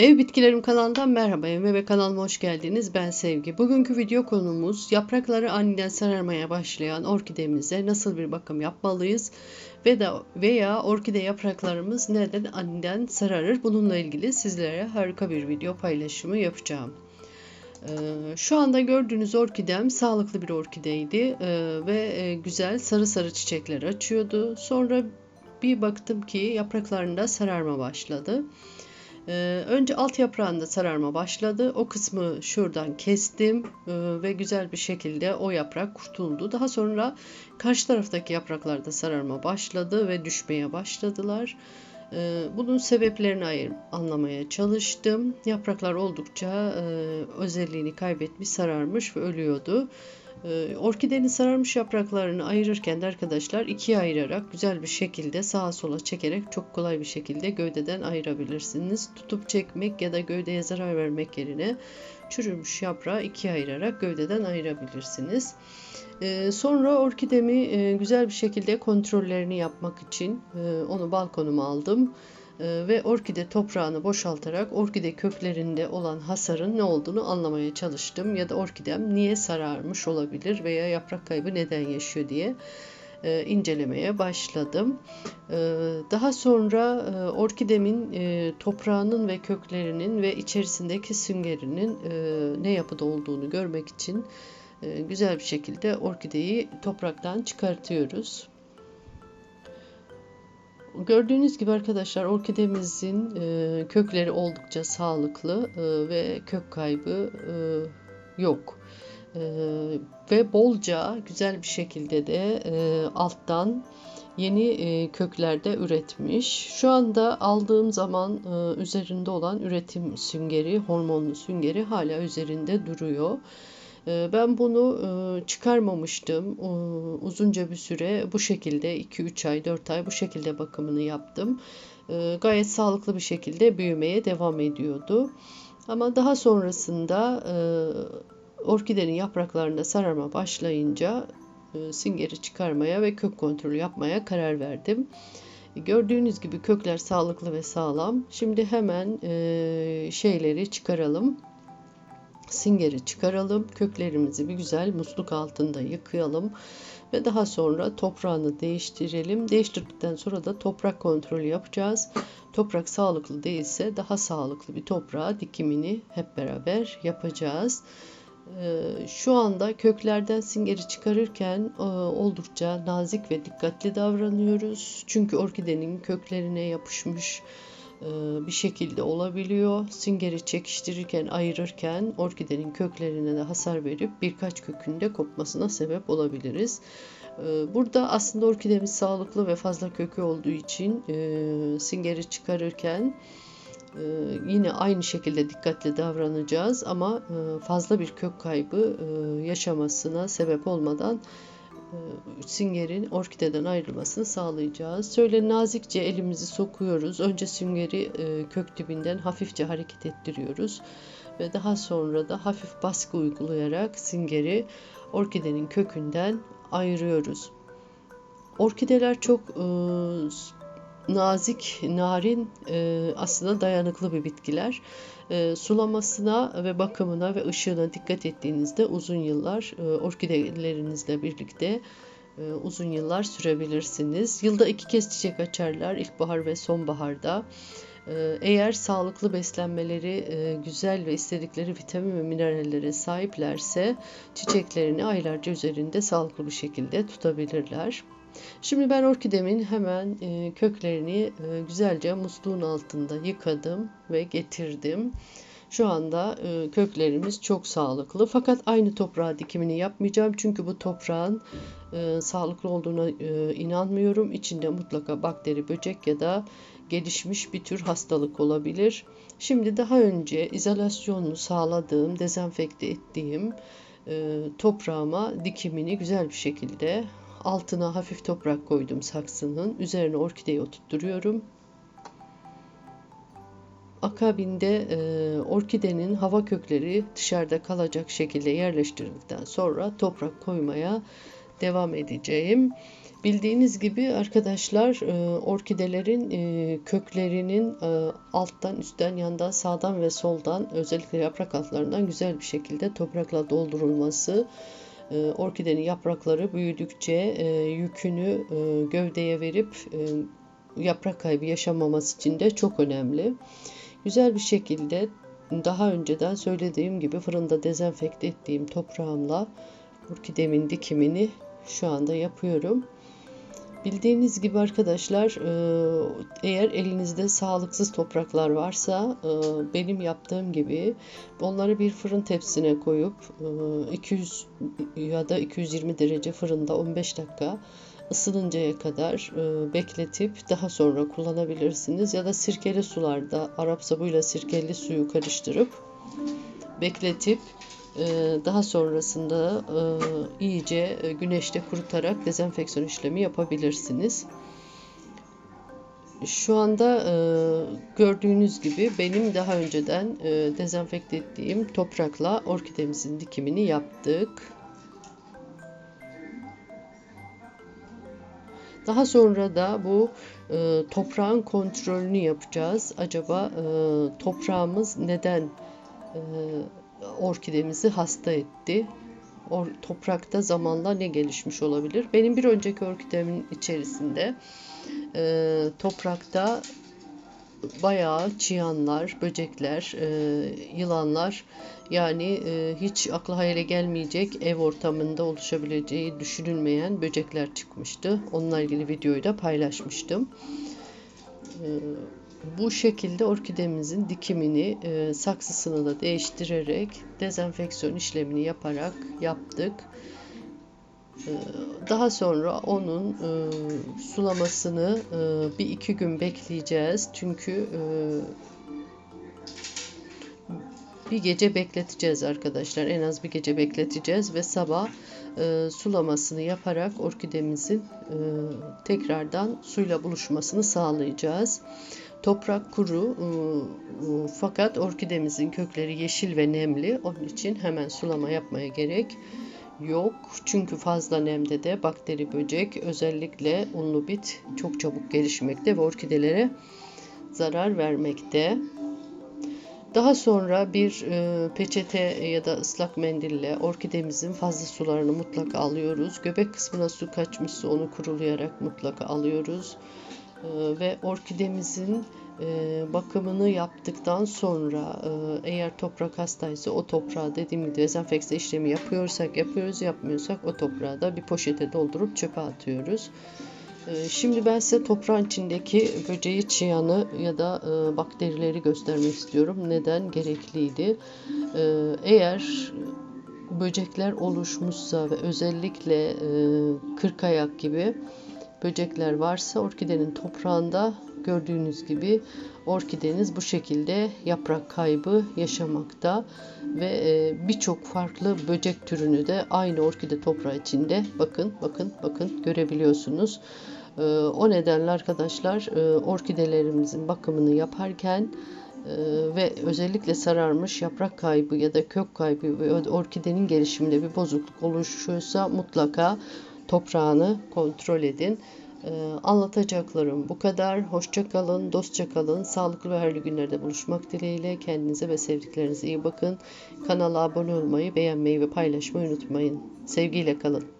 Ev Bitkilerim kanalından merhaba evime kanalıma hoş geldiniz. Ben Sevgi. Bugünkü video konumuz yaprakları aniden sararmaya başlayan orkidemize nasıl bir bakım yapmalıyız ve de veya orkide yapraklarımız neden aniden sararır? Bununla ilgili sizlere harika bir video paylaşımı yapacağım. Ee, şu anda gördüğünüz orkidem sağlıklı bir orkideydi ee, ve e, güzel sarı sarı çiçekler açıyordu. Sonra bir baktım ki yapraklarında sararma başladı. Ee, önce alt yaprağında sararma başladı. O kısmı şuradan kestim ee, ve güzel bir şekilde o yaprak kurtuldu. Daha sonra karşı taraftaki yapraklarda sararma başladı ve düşmeye başladılar. Ee, bunun sebeplerini ayır, anlamaya çalıştım. Yapraklar oldukça e, özelliğini kaybetmiş, sararmış ve ölüyordu. Ee, orkidenin sararmış yapraklarını ayırırken de arkadaşlar ikiye ayırarak güzel bir şekilde sağa sola çekerek çok kolay bir şekilde gövdeden ayırabilirsiniz. Tutup çekmek ya da gövdeye zarar vermek yerine çürümüş yaprağı ikiye ayırarak gövdeden ayırabilirsiniz. Ee, sonra orkidemi e, güzel bir şekilde kontrollerini yapmak için e, onu balkonuma aldım. Ee, ve orkide toprağını boşaltarak orkide köklerinde olan hasarın ne olduğunu anlamaya çalıştım ya da orkidem niye sararmış olabilir veya yaprak kaybı neden yaşıyor diye e, incelemeye başladım. E, daha sonra orkidemin toprağının ve köklerinin ve içerisindeki süngerinin ne yapıda olduğunu görmek için güzel bir şekilde orkideyi topraktan çıkartıyoruz. Gördüğünüz gibi arkadaşlar orkidemizin e, kökleri oldukça sağlıklı e, ve kök kaybı e, yok. Ve bolca güzel bir şekilde de alttan yeni köklerde üretmiş. Şu anda aldığım zaman üzerinde olan üretim süngeri, hormonlu süngeri hala üzerinde duruyor. Ee, ben bunu e, çıkarmamıştım. Uzunca bir süre bu şekilde 2-3 ay 4 ay bu şekilde bakımını yaptım. Ee, gayet sağlıklı bir şekilde büyümeye devam ediyordu. Ama daha sonrasında e, orkidenin yapraklarında sararma başlayınca e, singeri çıkarmaya ve kök kontrolü yapmaya karar verdim. Gördüğünüz gibi kökler sağlıklı ve sağlam. Şimdi hemen şeyleri çıkaralım Singeri çıkaralım. Köklerimizi bir güzel musluk altında yıkayalım. Ve daha sonra toprağını değiştirelim. Değiştirdikten sonra da toprak kontrolü yapacağız. Toprak sağlıklı değilse daha sağlıklı bir toprağa dikimini hep beraber yapacağız. Ee, şu anda köklerden singeri çıkarırken e, oldukça nazik ve dikkatli davranıyoruz. Çünkü orkidenin köklerine yapışmış bir şekilde olabiliyor. Süngeri çekiştirirken, ayırırken orkidenin köklerine de hasar verip birkaç kökünde kopmasına sebep olabiliriz. E, burada aslında orkidemiz sağlıklı ve fazla kökü olduğu için e, süngeri çıkarırken yine aynı şekilde dikkatli davranacağız ama fazla bir kök kaybı yaşamasına sebep olmadan e, süngerin orkideden ayrılmasını sağlayacağız. Şöyle nazikçe elimizi sokuyoruz. Önce süngeri e, kök dibinden hafifçe hareket ettiriyoruz ve daha sonra da hafif baskı uygulayarak süngeri orkidenin kökünden ayırıyoruz. Orkideler çok e, nazik, narin, e, aslında dayanıklı bir bitkiler. E, sulamasına ve bakımına ve ışığına dikkat ettiğinizde uzun yıllar e, orkidelerinizle birlikte e, uzun yıllar sürebilirsiniz. Yılda iki kez çiçek açarlar, ilkbahar ve sonbaharda. E, eğer sağlıklı beslenmeleri e, güzel ve istedikleri vitamin ve minerallere sahiplerse çiçeklerini aylarca üzerinde sağlıklı bir şekilde tutabilirler. Şimdi ben orkidemin hemen e, köklerini e, güzelce musluğun altında yıkadım ve getirdim. Şu anda e, köklerimiz çok sağlıklı. Fakat aynı toprağa dikimini yapmayacağım. Çünkü bu toprağın sağlıklı olduğuna inanmıyorum. İçinde mutlaka bakteri, böcek ya da gelişmiş bir tür hastalık olabilir. Şimdi daha önce izolasyonunu sağladığım, dezenfekte ettiğim toprağıma dikimini güzel bir şekilde Altına hafif toprak koydum saksının. Üzerine orkideyi oturtturuyorum. Akabinde e, orkidenin hava kökleri dışarıda kalacak şekilde yerleştirdikten sonra toprak koymaya devam edeceğim. Bildiğiniz gibi arkadaşlar e, orkidelerin e, köklerinin e, alttan, üstten, yandan, sağdan ve soldan özellikle yaprak altlarından güzel bir şekilde toprakla doldurulması orkidenin yaprakları büyüdükçe yükünü gövdeye verip yaprak kaybı yaşamaması için de çok önemli. Güzel bir şekilde daha önceden söylediğim gibi fırında dezenfekte ettiğim toprağımla orkidemin dikimini şu anda yapıyorum. Bildiğiniz gibi arkadaşlar e, eğer elinizde sağlıksız topraklar varsa e, benim yaptığım gibi onları bir fırın tepsisine koyup 200 e, ya da 220 derece fırında 15 dakika ısınıncaya kadar bekletip daha sonra kullanabilirsiniz. Ya da sirkeli sularda Arap sabuyla sirkeli suyu karıştırıp bekletip daha sonrasında e, iyice e, güneşte kurutarak dezenfeksiyon işlemi yapabilirsiniz. Şu anda e, gördüğünüz gibi benim daha önceden dezenfekte ettiğim toprakla orkidemizin dikimini yaptık. Daha sonra da bu e, toprağın kontrolünü yapacağız. Acaba e, toprağımız neden orkidemizi hasta etti. Or, toprakta zamanla ne gelişmiş olabilir? Benim bir önceki orkidemin içerisinde e, toprakta bayağı çıyanlar, böcekler, e, yılanlar yani e, hiç akla hayale gelmeyecek ev ortamında oluşabileceği düşünülmeyen böcekler çıkmıştı. Onunla ilgili videoyu da paylaşmıştım. E, bu şekilde orkidemizin dikimini e, saksısını da değiştirerek dezenfeksiyon işlemini yaparak yaptık. E, daha sonra onun e, sulamasını e, bir iki gün bekleyeceğiz. Çünkü e, bir gece bekleteceğiz arkadaşlar. En az bir gece bekleteceğiz ve sabah e, sulamasını yaparak orkidemizin e, tekrardan suyla buluşmasını sağlayacağız. Toprak kuru ıı, ıı, fakat orkidemizin kökleri yeşil ve nemli. Onun için hemen sulama yapmaya gerek yok. Çünkü fazla nemde de bakteri böcek özellikle unlu bit çok çabuk gelişmekte ve orkidelere zarar vermekte. Daha sonra bir e, peçete ya da ıslak mendille orkidemizin fazla sularını mutlaka alıyoruz. Göbek kısmına su kaçmışsa onu kurulayarak mutlaka alıyoruz. Ee, ve orkidemizin e, bakımını yaptıktan sonra e, eğer toprak hastaysa o toprağı dediğim gibi dezenfekte işlemi yapıyorsak yapıyoruz yapmıyorsak o toprağı da bir poşete doldurup çöpe atıyoruz. Ee, şimdi ben size toprağın içindeki böceği, çıyanı ya da e, bakterileri göstermek istiyorum. Neden gerekliydi? Ee, eğer böcekler oluşmuşsa ve özellikle kırk ayak gibi böcekler varsa orkidenin toprağında gördüğünüz gibi orkideniz bu şekilde yaprak kaybı yaşamakta ve e, birçok farklı böcek türünü de aynı orkide toprağı içinde bakın bakın bakın görebiliyorsunuz. E, o nedenle arkadaşlar e, orkidelerimizin bakımını yaparken ve özellikle sararmış yaprak kaybı ya da kök kaybı ve orkidenin gelişiminde bir bozukluk oluşuyorsa mutlaka toprağını kontrol edin. Ee, anlatacaklarım bu kadar. Hoşça kalın, dostça kalın. Sağlıklı ve hayırlı günlerde buluşmak dileğiyle. Kendinize ve sevdiklerinize iyi bakın. Kanala abone olmayı, beğenmeyi ve paylaşmayı unutmayın. Sevgiyle kalın.